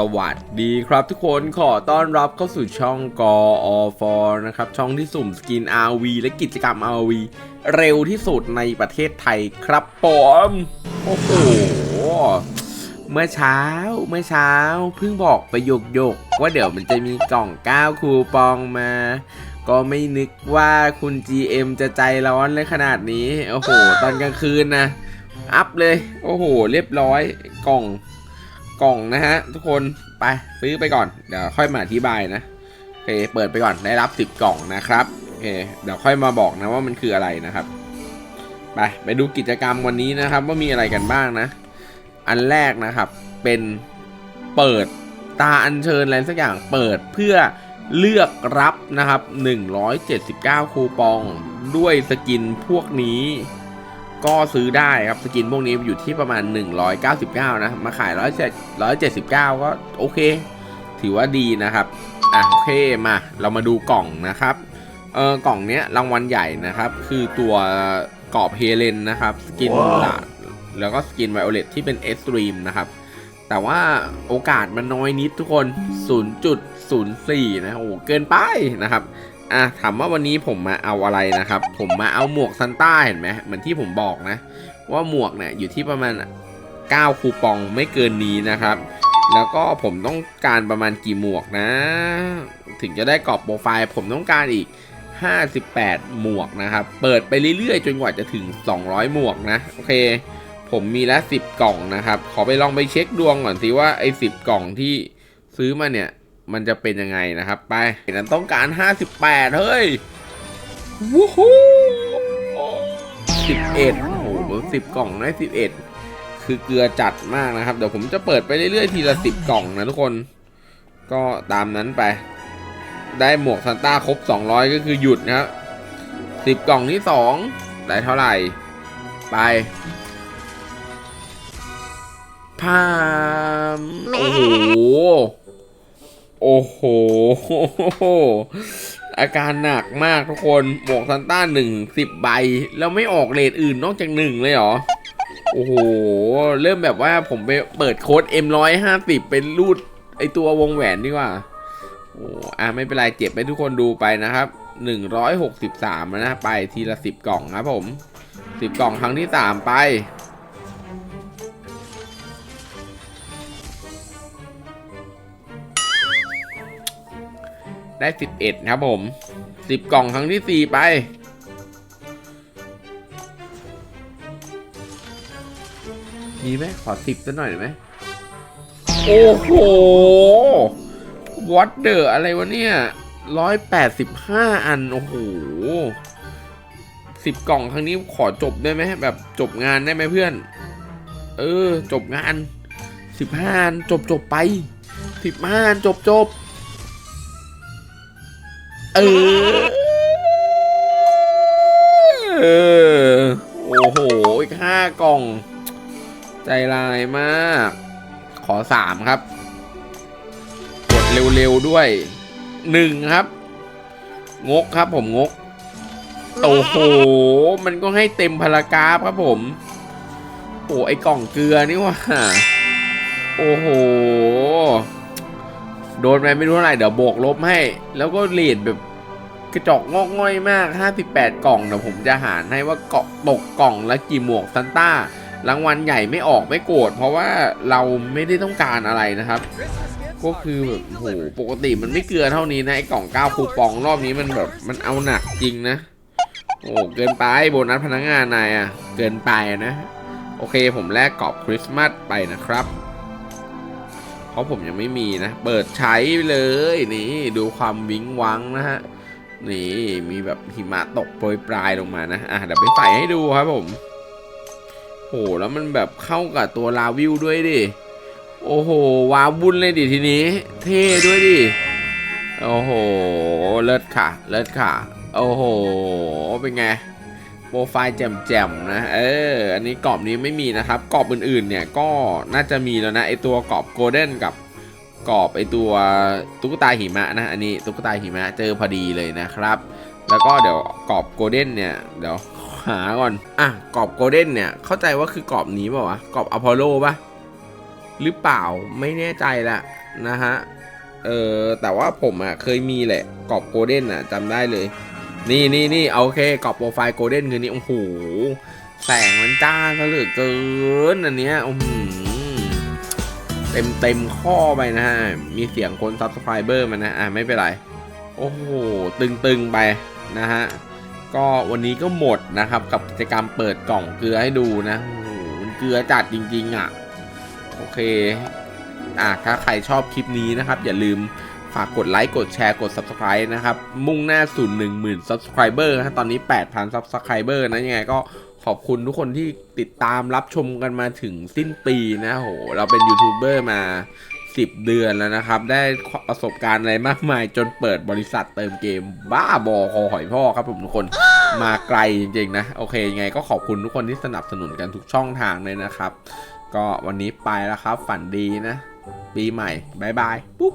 สวัสดีครับทุกคนขอต้อนรับเข้าสู่ช่องกออฟนะครับ ช่องที่สุ่มสกิน RV และกิจกรรม RV เร็วที่สุดในประเทศไทยครับผมโอ้โห เมื่อเช้าเมื่อเช้าเพิ่งบอกไปโยกโยกว่าเดี๋ยวมันจะมีกล่อง9คูปองมา ก็ไม่นึกว่าคุณ GM จะใจร้อนเลยขนาดนี้ โอ้โห ตอนกลางคืนนะ อัพเลย โอ้โห เรียบร้อยกล่อง กล่องนะฮะ ทุกคนไปซื้อไปก่อนเดี๋ยวค่อยมาอธิบายนะโอเคเปิดไปก่อนได้รับ10กล่องนะครับโอเคเดี๋ยวค่อยมาบอกนะว่ามันคืออะไรนะครับไปไปดูกิจกรรมวันนี้นะครับ ว่ามีอะไรกันบ้างนะ อันแรกนะครับเป็นเปิดตาอัญเชิญอะไรสักอย่างเปิดเพื่อเลือกรับนะครับ 179 คูปองด้วยสกินพวกนี้ ก็ซื้อได้ครับสกินพวกนี้อยู่ที่ประมาณ 199 นะ มาขาย179 ก็โอเค ถือว่าดีนะครับ อะโอเคมาเรามาดูกล่องนะครับ เออกล่องเนี้ยรางวัลใหญ่นะครับ คือตัวกรอบเฮเลนนะครับ สกินมูลาดแล้วก็สกินไวโอเลตที่เป็นเอ็กซ์ตรีมนะครับ แต่ว่าโอกาสมันน้อยนิดทุกคน 0.04 นะโอ้โหเกินไปนะครับ อะถามว่าวันนี้ผมมาเอาอะไรนะครับ ผมมาเอาหมวกซันต้าเห็นไหมเหมือนที่ผมบอกนะ ว่าหมวกเนี่ยอยู่ที่ประมาณ 9 คูปองไม่เกินนี้นะครับ แล้วก็ผมต้องการประมาณกี่หมวกนะ ถึงจะได้กรอบโปรไฟล์ ผมต้องการอีก 58 หมวกนะครับ เปิดไปเรื่อยๆ จนกว่าจะถึง 200 หมวกนะ โอเค ผมมีล้ว10 กล่องนะครับ ขอไปลองไปเช็คดวงก่อนสิว่าไอ้10 กล่องที่ซื้อมาเนี่ย มันจะเป็นยังไงนะครับ ไปนั้นต้องการ 58 เฮ้ยวู้ฮู้11โอ้โห10กล่องได้11คือเกลือจัดมากนะครับ เดี๋ยวผมจะเปิดไปเรื่อยๆทีละ10กล่องนะทุกคน ก็ตามนั้นไป ได้หมวกซันต้าครบ 200 ก็คือหยุดนะครับ10กล่องที่2ได้เท่าไหร่ ไปพามโอ้โห โอ้โห อาการหนักมากทุกคนหมวกซันต้าหนึ่งสิบใบ แล้วไม่ออกเลทอื่นนอกจากหนึ่งเลยเหรอ โอ้โห เริ่มแบบว่าผมไปเปิดโค้ด M150 เป็นรูดไอตัววงแหวนดีกว่า โอ้อะไม่เป็นไรเจ็บไปทุกคนดูไปนะครับ163แล้วนะ ไปทีละ10กล่องครับผม10กล่องครั้งที่3ไป ได้ 11 ครับผม 10 กล่องครั้งที่ 4 ไป มีไหมขอ 10สักหน่อยได้ไหม โอ้โหวอตเดอร์อะไรวะเนี่ยร้อยแปดสิบห้าอัน โอ้โหสิบกล่องครั้งนี้ขอจบได้ไหมแบบจบงานได้ไหมเพื่อน เออ จบงานสิบห้าอันจบจบไปสิบห้าอันจบจบ เออ เออ โอ้โห อีกห้ากล่อง ใจลายมาก ขอสามครับ กดเร็วๆด้วยหนึ่งครับ งกครับผมงก โอ้โห มันก็ให้เต็มพารากราฟครับผม โอ้ไอกล่องเกลือนี่ว่า โอ้โห โดนไปไม่รู้เท่าไหร่เดี๋ยวบวกลบให้ แล้วก็เลทแบบกระจอกงอกง่อยมาก 58 กล่องเดี๋ยวผมจะหารให้ว่าเกาะตกกล่องละกี่หมวกซันต้ารางวัลใหญ่ไม่ออกไม่โกรธเพราะว่าเราไม่ได้ต้องการอะไรนะครับ ก็คือแบบโหปกติมันไม่เกลือเท่านี้นะไอ้กล่อง9คูปองรอบนี้มันแบบมันเอาหนักจริงนะ โอ้เกินไปโบนัสพนักงานนายอะเกินไปนะ โอเคผมแลกกรอบคริสต์มาสไปนะครับ เพราะผมยังไม่มีนะ เปิดใช้เลยนี่ดูความวิ้งวังนะฮะ นี่มีแบบหิมะตกโปรยปลายลงมานะ อะเดี๋ยวไปใส่ให้ดูครับผม โหแล้วมันแบบเข้ากับตัวลาวิวด้วยดิ โอ้โหว้าวุ่นเลยดิทีนี้ เท่ด้วยดิ โอ้โห เลิศค่ะ เลิศค่ะ โอ้โห เป็นไง โปรไฟล์แจ่มๆนะเอออันนี้กรอบนี้ไม่มีนะครับกรอบอื่นๆเนี่ยก็น่าจะมีแล้วนะไอตัวกรอบโกลเด้นกับกรอบไอตัวตุ๊กตาหิมะนะอันนี้ตุ๊กตาหิมะเจอพอดีเลยนะครับ แล้วก็เดี๋ยวกรอบโกลเด้นเนี่ยเดี๋ยวหาก่อนอะกรอบโกลเด้นเนี่ยเข้าใจว่าคือกรอบนี้เปล่าวะกรอบอพอลโลป่ะหรือเปล่าไม่แน่ใจละนะฮะเออแต่ว่าผมอะเคยมีแหละกรอบโกลเด้นอะจำได้เลย นี่นี่นี่โอเคกรอบโปรไฟล์โกลเด้นคือนี่โอ้โหแสงมันจ้าซะเหลือเกินอันเนี้ยอือหือเต็มเต็มข้อไปนะฮะ มีเสียงคนซับสไครเบอร์มันนะ อะ ไม่เป็นไร โอ้โห ตึงๆไปนะฮะ ก็วันนี้ก็หมดนะครับ กับกิจกรรมเปิดกล่องเกลือให้ดูนะโอ้โหมันเกลือจัดจริง ๆ อะ โอเค อะ ถ้าใครชอบคลิปนี้นะครับ อย่าลืม ฝากกดไลค์กดแชร์กด Subscribe นะครับ มุ่งหน้าสู่1 0,000 Subscriber นะตอนนี้ 8,000 Subscriber นะยังไงก็ขอบคุณทุกคนที่ติดตามรับชมกันมาถึงสิ้นปีนะโหเราเป็นยูทูบเบอร์มา 10 เดือนแล้วนะครับ ได้ประสบการณ์อะไรมากมาย จนเปิดบริษัทเติมเกมบ้าบอคอหอยพ่อครับผมทุกคนมาไกลจริงๆนะ โอเคยังไงก็ขอบคุณทุกคนที่สนับสนุนกันทุกช่องทางเลยนะครับ ก็วันนี้ไปแล้วครับ ฝันดีนะ ปีใหม่บายบายปุ๊ก